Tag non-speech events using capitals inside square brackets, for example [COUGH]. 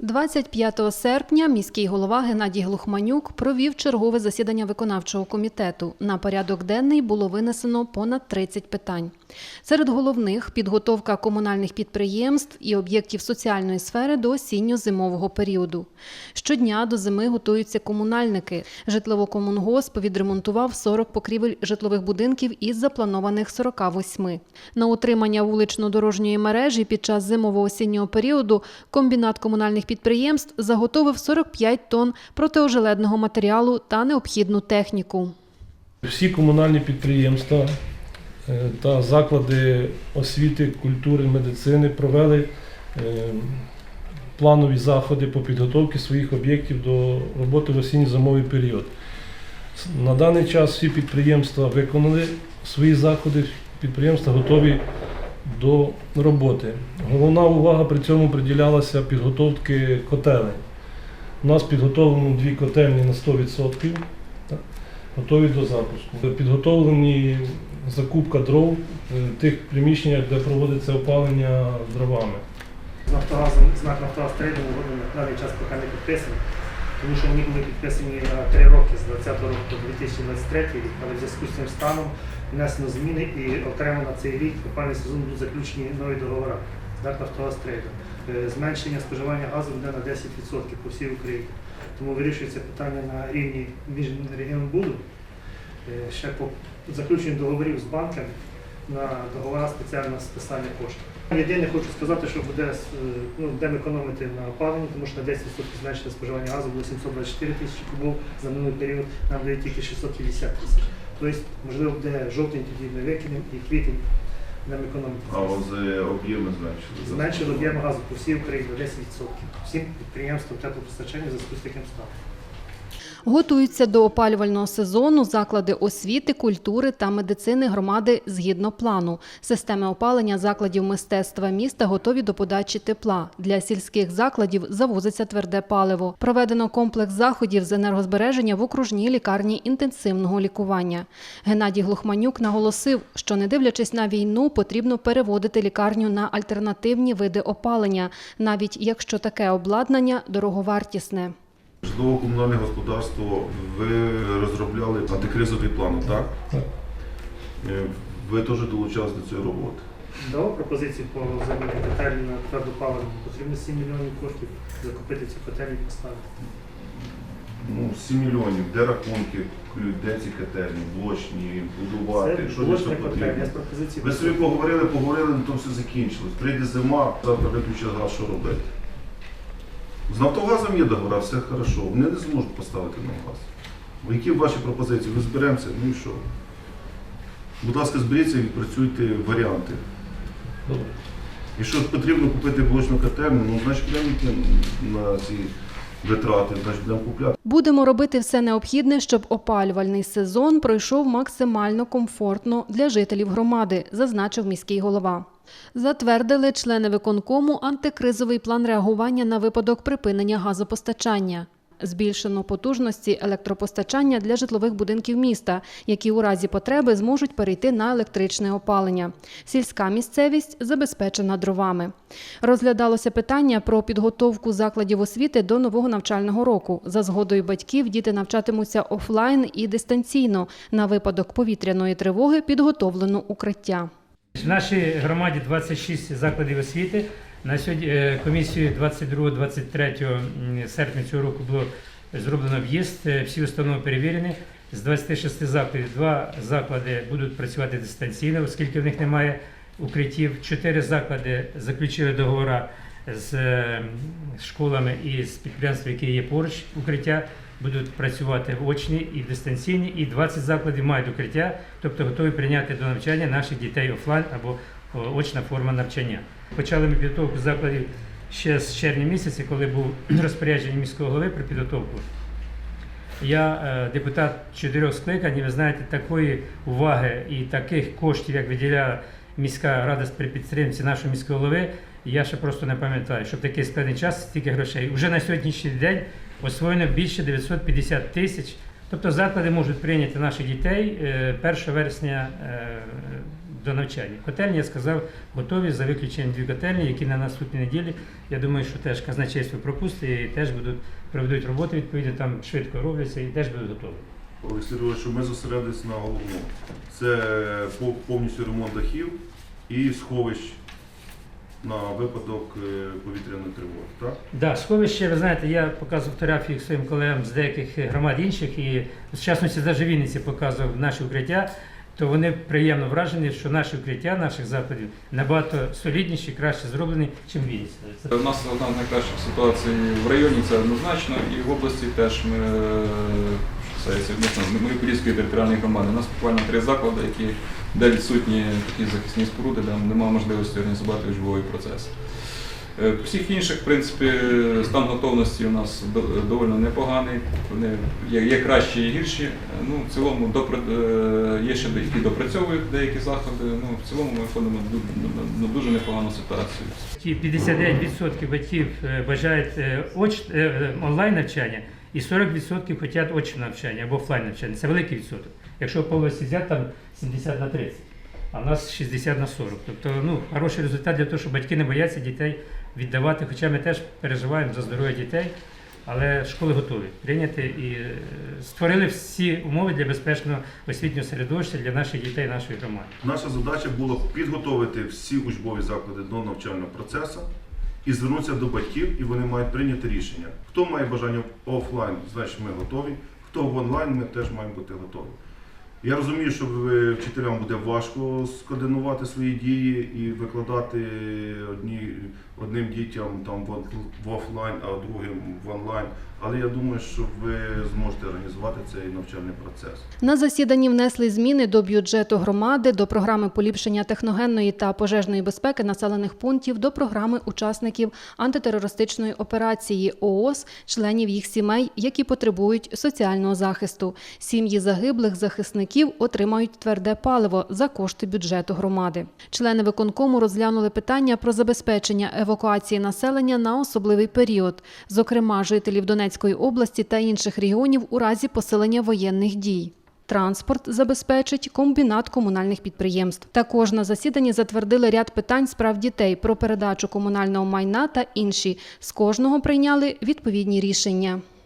25 серпня міський голова Геннадій Глухманюк провів чергове засідання виконавчого комітету. На порядок денний було винесено понад 30 питань. Серед головних підготовка комунальних підприємств і об'єктів соціальної сфери до осінньо-зимового періоду. Щодня до зими готуються комунальники. Житлово-комунгосп відремонтував 40 покрівель житлових будинків із запланованих 48. На утримання вулично-дорожньої мережі під час зимово-осіннього періоду комбінат комунальних підприємств заготовив 45 тонн протиожеледного матеріалу та необхідну техніку. Всі комунальні підприємства е, та заклади освіти, культури, медицини провели е, планові заходи по підготовці своїх об'єктів до роботи в осінньо-зимовий період. На даний час всі підприємства виконали свої заходи, підприємства готові до роботи. Головна увага при цьому приділялася підготовці котелень. У нас підготовлено дві котельні на 100%. так, Готові до запуску. Підготовлені закупка дров в тих приміщеннях, де проводиться опалення дровами. З Нафтогазом, знак Нафтогаз трейдинг угоди на даний час поки не підписані, тому що вони були підписані на три роки з 2020 року по 2023 рік, але в зв'язку з цим станом внесено зміни і окремо на цей рік опальний сезон будуть заключені нові договори. Знак Нафтогаз трейдинг. Е, Зменшення споживання газу буде на 10% по всій Україні. Тому вирішується питання на рівні Міжрегіонбуду. Е, Ще по заключенню договорів з банками на договора спеціального списання коштів. Єдине хочу сказати, що буде е, ну, будемо економити на опаленні, тому що на 10% зменшити споживання газу було 724 тисячі кубов за минулий період, нам буде тільки 650 тисяч. Тобто, можливо, буде жовтень тоді ми викинемо і квітень нам економити. А е, об'єми зменшили. Зменшили об'єм газу по всій Україні на 10%. Всім підприємствам теплопостачання за з таким станом. Готуються до опалювального сезону заклади освіти, культури та медицини громади згідно плану. Системи опалення закладів мистецтва міста готові до подачі тепла. Для сільських закладів завозиться тверде паливо. Проведено комплекс заходів з енергозбереження в окружній лікарні інтенсивного лікування. Геннадій Глухманюк наголосив, що не дивлячись на війну, потрібно переводити лікарню на альтернативні види опалення, навіть якщо таке обладнання дороговартісне. Житлово-комунальне господарство, ви розробляли антикризовий план, так? Так. Е, Ви теж долучалися до цієї роботи. Дав пропозицію по заміні котельні на твердопаливну. Потрібно 7 мільйонів коштів закупити цю котельню і поставити. Ну, 7 мільйонів, де рахунки, де ці котельні, блочні, будувати, Це що для блочна цього котельня. Я потрібно. з пропозиції. Ви собі поговорили, поговорили, на то все закінчилось. Прийде зима, завтра виключить газ, що робити? З Нафтогазом є договора, все хорошо. Вони не зможуть поставити нам газ. Які ваші пропозиції? Ви зберемося, ну і що? Будь ласка, зберіться і відпрацюйте варіанти. Добре. І що потрібно купити блочну котельню, ну значить будемо йти на ці витрати, значить будемо купляти. Будемо робити все необхідне, щоб опалювальний сезон пройшов максимально комфортно для жителів громади, зазначив міський голова. Затвердили члени виконкому антикризовий план реагування на випадок припинення газопостачання. Збільшено потужності електропостачання для житлових будинків міста, які у разі потреби зможуть перейти на електричне опалення. Сільська місцевість забезпечена дровами. Розглядалося питання про підготовку закладів освіти до нового навчального року. За згодою батьків діти навчатимуться офлайн і дистанційно. На випадок повітряної тривоги підготовлено укриття. В нашій громаді 26 закладів освіти. На сьогодні комісію комісією 22-23 серпня цього року було зроблено в'їзд. Е, Всі установи перевірені. З 26 закладів два заклади будуть працювати дистанційно, оскільки в них немає укриттів. Чотири заклади заключили договори з е, школами і з підприємствами, які є поруч укриття. Будуть працювати очні і дистанційні, і 20 закладів мають укриття, тобто готові прийняти до навчання наших дітей офлайн або очна форма навчання. Почали ми підготовку закладів ще з червня місяця, коли був [CLEARS THROAT] розпорядження міського голови про підготовку. Я е, депутат чотирьох скликань, і ви знаєте, такої уваги і таких коштів, як виділяє міська рада при підтримці нашого міського голови, я ще просто не пам'ятаю, щоб такий складний час стільки грошей. Уже на сьогоднішній день освоєно більше 950 тисяч. Тобто заклади можуть прийняти наших дітей е, 1 вересня е, до навчання. Котельні, я сказав, готові за виключенням дві котельні, які на наступній неділі, я думаю, що теж казначейство пропустить і теж будуть проведуть роботи відповідно, там швидко робляться і теж будуть готові. Олексій що ми зосередились на головному. Це по- повністю ремонт дахів і сховищ на випадок е, повітряної тривоги. Так? Да, сховище, ви знаєте, я показував фотографії своїм колегам з деяких громад інших, і в частності Вінниці показував наші укриття, то вони приємно вражені, що наші укриття наших закладів набагато солідніші, краще зроблені, ніж в У нас одна з найкращих ситуацій в районі, це однозначно, і в області теж ми це територіальної громади. У нас буквально три заклади, які, де відсутні такі захисні споруди, де немає можливості організувати учбовий процес. Е, По всіх інших, в принципі, стан готовності у нас доволі непоганий. Вони є, кращі і гірші. Ну, в цілому е, є ще які допрацьовують деякі заходи. Ну, в цілому ми входимо на дуже непогану ситуацію. Ті 59% батьків е, бажають онлайн навчання і 40% хочуть очне навчання або офлайн навчання. Це великий відсоток. Якщо по області взяти, там 70 на 30, а в нас 60 на 40. Тобто ну, хороший результат для того, щоб батьки не бояться дітей віддавати. Хоча ми теж переживаємо за здоров'я дітей, але школи готові прийняти і е, створили всі умови для безпечного освітнього середовища для наших дітей, нашої громади. Наша задача була підготовити всі учбові заклади до навчального процесу і звернутися до батьків, і вони мають прийняти рішення. Хто має бажання офлайн, значить ми готові. Хто в онлайн, ми теж маємо бути готові. Я розумію, що вчителям буде важко скоординувати свої дії і викладати одні, одним дітям там в, в офлайн, а другим в онлайн. Але я думаю, що ви зможете організувати цей навчальний процес. На засіданні внесли зміни до бюджету громади, до програми поліпшення техногенної та пожежної безпеки населених пунктів, до програми учасників антитерористичної операції ООС, членів їх сімей, які потребують соціального захисту. Сім'ї загиблих захисників отримають тверде паливо за кошти бюджету громади. Члени виконкому розглянули питання про забезпечення евакуації населення на особливий період, зокрема жителів Донецької області та інших регіонів у разі посилення воєнних дій. Транспорт забезпечить комбінат комунальних підприємств. Також на засіданні затвердили ряд питань справ дітей про передачу комунального майна та інші. З кожного прийняли відповідні рішення.